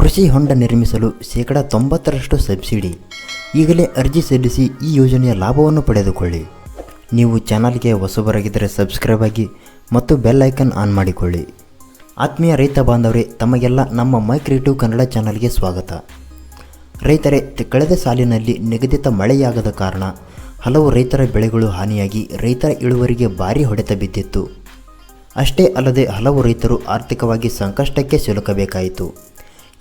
ಕೃಷಿ ಹೊಂಡ ನಿರ್ಮಿಸಲು ಶೇಕಡ ತೊಂಬತ್ತರಷ್ಟು ಸಬ್ಸಿಡಿ. ಈಗಲೇ ಅರ್ಜಿ ಸಲ್ಲಿಸಿ ಈ ಯೋಜನೆಯ ಲಾಭವನ್ನು ಪಡೆದುಕೊಳ್ಳಿ. ನೀವು ಚಾನಲ್ಗೆ ಹೊಸಬರಾಗಿದ್ದರೆ ಸಬ್ಸ್ಕ್ರೈಬ್ ಆಗಿ ಮತ್ತು ಬೆಲ್ ಐಕನ್ ಆನ್ ಮಾಡಿಕೊಳ್ಳಿ. ಆತ್ಮೀಯ ರೈತ ಬಾಂಧವರೇ, ತಮಗೆಲ್ಲ ನಮ್ಮ ಮೈ ಕ್ರಿಯೇಟಿವ್ ಕನ್ನಡ ಚಾನಲ್ಗೆ ಸ್ವಾಗತ. ರೈತರೇ ಕಳೆದ ಸಾಲಿನಲ್ಲಿ ನಿಗದಿತ ಮಳೆಯಾಗದ ಕಾರಣ ಹಲವು ರೈತರ ಬೆಳೆಗಳು ಹಾನಿಯಾಗಿ ರೈತರ ಇಳುವರಿಗೆ ಭಾರಿ ಹೊಡೆತ ಬಿದ್ದಿತ್ತು. ಅಷ್ಟೇ ಅಲ್ಲದೆ ಹಲವು ರೈತರು ಆರ್ಥಿಕವಾಗಿ ಸಂಕಷ್ಟಕ್ಕೆ ಸಿಲುಕಬೇಕಾಯಿತು.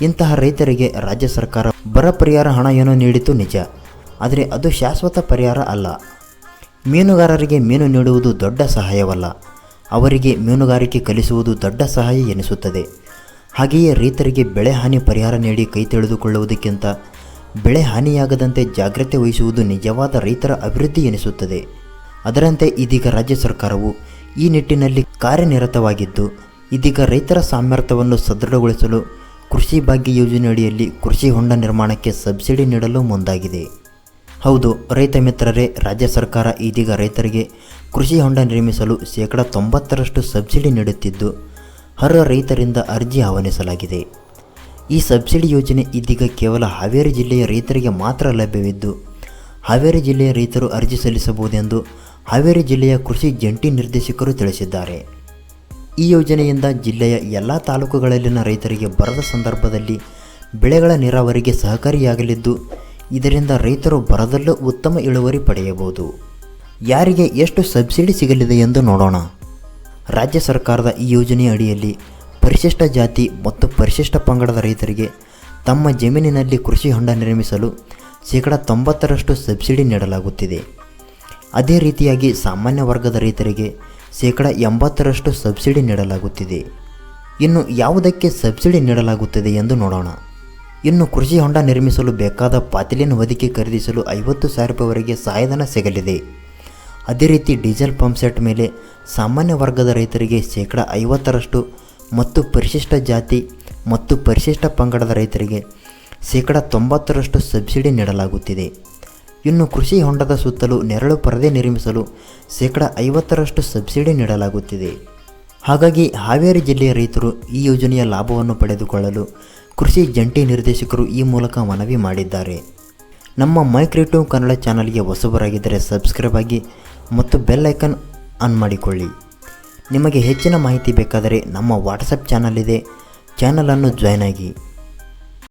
ಇಂತಹ ರೈತರಿಗೆ ರಾಜ್ಯ ಸರ್ಕಾರ ಬರ ಪರಿಹಾರ ಹಣ ಏನೋ ನೀಡಿತು ನಿಜ. ಆದರೆ ಅದು ಶಾಶ್ವತ ಪರಿಹಾರ ಅಲ್ಲ. ಮೀನುಗಾರರಿಗೆ ಮೀನು ನೀಡುವುದು ದೊಡ್ಡ ಸಹಾಯವಲ್ಲ. ಅವರಿಗೆ ಮೀನುಗಾರಿಕೆ ಕಲಿಸುವುದು ದೊಡ್ಡ ಸಹಾಯ ಎನಿಸುತ್ತದೆ. ಹಾಗೆಯೇ ರೈತರಿಗೆ ಬೆಳೆ ಹಾನಿ ಪರಿಹಾರ ನೀಡಿ ಕೈ ತಿಳಿದುಕೊಳ್ಳುವುದಕ್ಕಿಂತ ಬೆಳೆ ಹಾನಿಯಾಗದಂತೆ ಜಾಗ್ರತೆ ವಹಿಸುವುದು ನಿಜವಾದ ರೈತರ ಅಭಿವೃದ್ಧಿ ಎನಿಸುತ್ತದೆ. ಅದರಂತೆ ಇದೀಗ ರಾಜ್ಯ ಸರ್ಕಾರವು ಈ ನಿಟ್ಟಿನಲ್ಲಿ ಕಾರ್ಯನಿರತವಾಗಿದ್ದು, ಇದೀಗ ರೈತರ ಸಾಮರ್ಥ್ಯವನ್ನು ಸದೃಢಗೊಳಿಸಲು ಕೃಷಿ ಭಾಗ್ಯ ಯೋಜನೆಯಡಿಯಲ್ಲಿ ಕೃಷಿ ಹೊಂಡ ನಿರ್ಮಾಣಕ್ಕೆ ಸಬ್ಸಿಡಿ ನೀಡಲು ಮುಂದಾಗಿದೆ. ಹೌದು, ರೈತ ಮಿತ್ರರೇ, ರಾಜ್ಯ ಸರ್ಕಾರ ಇದೀಗ ರೈತರಿಗೆ ಕೃಷಿ ಹೊಂಡ ನಿರ್ಮಿಸಲು ಶೇಕಡ ತೊಂಬತ್ತರಷ್ಟು ಸಬ್ಸಿಡಿ ನೀಡುತ್ತಿದ್ದು, ಅರ್ಹ ರೈತರಿಂದ ಅರ್ಜಿ ಆಹ್ವಾನಿಸಲಾಗಿದೆ. ಈ ಸಬ್ಸಿಡಿ ಯೋಜನೆ ಇದೀಗ ಕೇವಲ ಹಾವೇರಿ ಜಿಲ್ಲೆಯ ರೈತರಿಗೆ ಮಾತ್ರ ಲಭ್ಯವಿದ್ದು, ಹಾವೇರಿ ಜಿಲ್ಲೆಯ ರೈತರು ಅರ್ಜಿ ಸಲ್ಲಿಸಬಹುದೆಂದು ಹಾವೇರಿ ಜಿಲ್ಲೆಯ ಕೃಷಿ ಜಂಟಿ ನಿರ್ದೇಶಕರು ತಿಳಿಸಿದ್ದಾರೆ. ಈ ಯೋಜನೆಯಿಂದ ಜಿಲ್ಲೆಯ ಎಲ್ಲ ತಾಲೂಕುಗಳಲ್ಲಿನ ರೈತರಿಗೆ ಬರದ ಸಂದರ್ಭದಲ್ಲಿ ಬೆಳೆಗಳ ನೀರಾವರಿಗೆ ಸಹಕಾರಿಯಾಗಲಿದ್ದು, ಇದರಿಂದ ರೈತರು ಬರದಲ್ಲೂ ಉತ್ತಮ ಇಳುವರಿ ಪಡೆಯಬಹುದು. ಯಾರಿಗೆ ಎಷ್ಟು ಸಬ್ಸಿಡಿ ಸಿಗಲಿದೆ ಎಂದು ನೋಡೋಣ. ರಾಜ್ಯ ಸರ್ಕಾರದ ಈ ಯೋಜನೆಯ ಅಡಿಯಲ್ಲಿ ಪರಿಶಿಷ್ಟ ಜಾತಿ ಮತ್ತು ಪರಿಶಿಷ್ಟ ಪಂಗಡದ ರೈತರಿಗೆ ತಮ್ಮ ಜಮೀನಿನಲ್ಲಿ ಕೃಷಿ ಹೊಂಡ ನಿರ್ಮಿಸಲು ಶೇಕಡ ತೊಂಬತ್ತರಷ್ಟು ಸಬ್ಸಿಡಿ ನೀಡಲಾಗುತ್ತಿದೆ. ಅದೇ ರೀತಿಯಾಗಿ ಸಾಮಾನ್ಯ ವರ್ಗದ ರೈತರಿಗೆ ಶೇಕಡ ಎಂಬತ್ತರಷ್ಟು ಸಬ್ಸಿಡಿ ನೀಡಲಾಗುತ್ತಿದೆ. ಇನ್ನು ಯಾವುದಕ್ಕೆ ಸಬ್ಸಿಡಿ ನೀಡಲಾಗುತ್ತದೆ ಎಂದು ನೋಡೋಣ. ಇನ್ನು ಕೃಷಿ ಹೊಂಡ ನಿರ್ಮಿಸಲು ಬೇಕಾದ ಪಾತಿಲಿನ ಹೊದಿಕೆ ಖರೀದಿಸಲು ಐವತ್ತು ಸಾವಿರ ರೂಪಾಯಿವರೆಗೆ ಸಹಾಯಧನ ಸಿಗಲಿದೆ. ಅದೇ ರೀತಿ ಡೀಸೆಲ್ ಪಂಪ್ ಸೆಟ್ ಮೇಲೆ ಸಾಮಾನ್ಯ ವರ್ಗದ ರೈತರಿಗೆ ಶೇಕಡ ಐವತ್ತರಷ್ಟು ಮತ್ತು ಪರಿಶಿಷ್ಟ ಜಾತಿ ಮತ್ತು ಪರಿಶಿಷ್ಟ ಪಂಗಡದ ರೈತರಿಗೆ ಶೇಕಡ ತೊಂಬತ್ತರಷ್ಟು ಸಬ್ಸಿಡಿ ನೀಡಲಾಗುತ್ತಿದೆ. ಇನ್ನು ಕೃಷಿ ಹೊಂಡದ ಸುತ್ತಲೂ ನೆರಳು ಪರದೆ ನಿರ್ಮಿಸಲು ಶೇಕಡ ಐವತ್ತರಷ್ಟು ಸಬ್ಸಿಡಿ ನೀಡಲಾಗುತ್ತಿದೆ. ಹಾಗಾಗಿ ಹಾವೇರಿ ಜಿಲ್ಲೆಯ ರೈತರು ಈ ಯೋಜನೆಯ ಲಾಭವನ್ನು ಪಡೆದುಕೊಳ್ಳಲು ಕೃಷಿ ಜಂಟಿ ನಿರ್ದೇಶಕರು ಈ ಮೂಲಕ ಮನವಿ ಮಾಡಿದ್ದಾರೆ. ನಮ್ಮ ಮೈ ಕ್ರಿಯೇಟಿವ್ ಕನ್ನಡ ಚಾನಲ್ಗೆ ಹೊಸಬರಾಗಿದ್ದರೆ ಸಬ್ಸ್ಕ್ರೈಬ್ ಆಗಿ ಮತ್ತು ಬೆಲ್ ಐಕನ್ ಆನ್ ಮಾಡಿಕೊಳ್ಳಿ. ನಿಮಗೆ ಹೆಚ್ಚಿನ ಮಾಹಿತಿ ಬೇಕಾದರೆ ನಮ್ಮ ವಾಟ್ಸಪ್ ಚಾನಲ್ ಇದೆ. ಚಾನಲನ್ನು ಜಾಯ್ನ್ ಆಗಿ.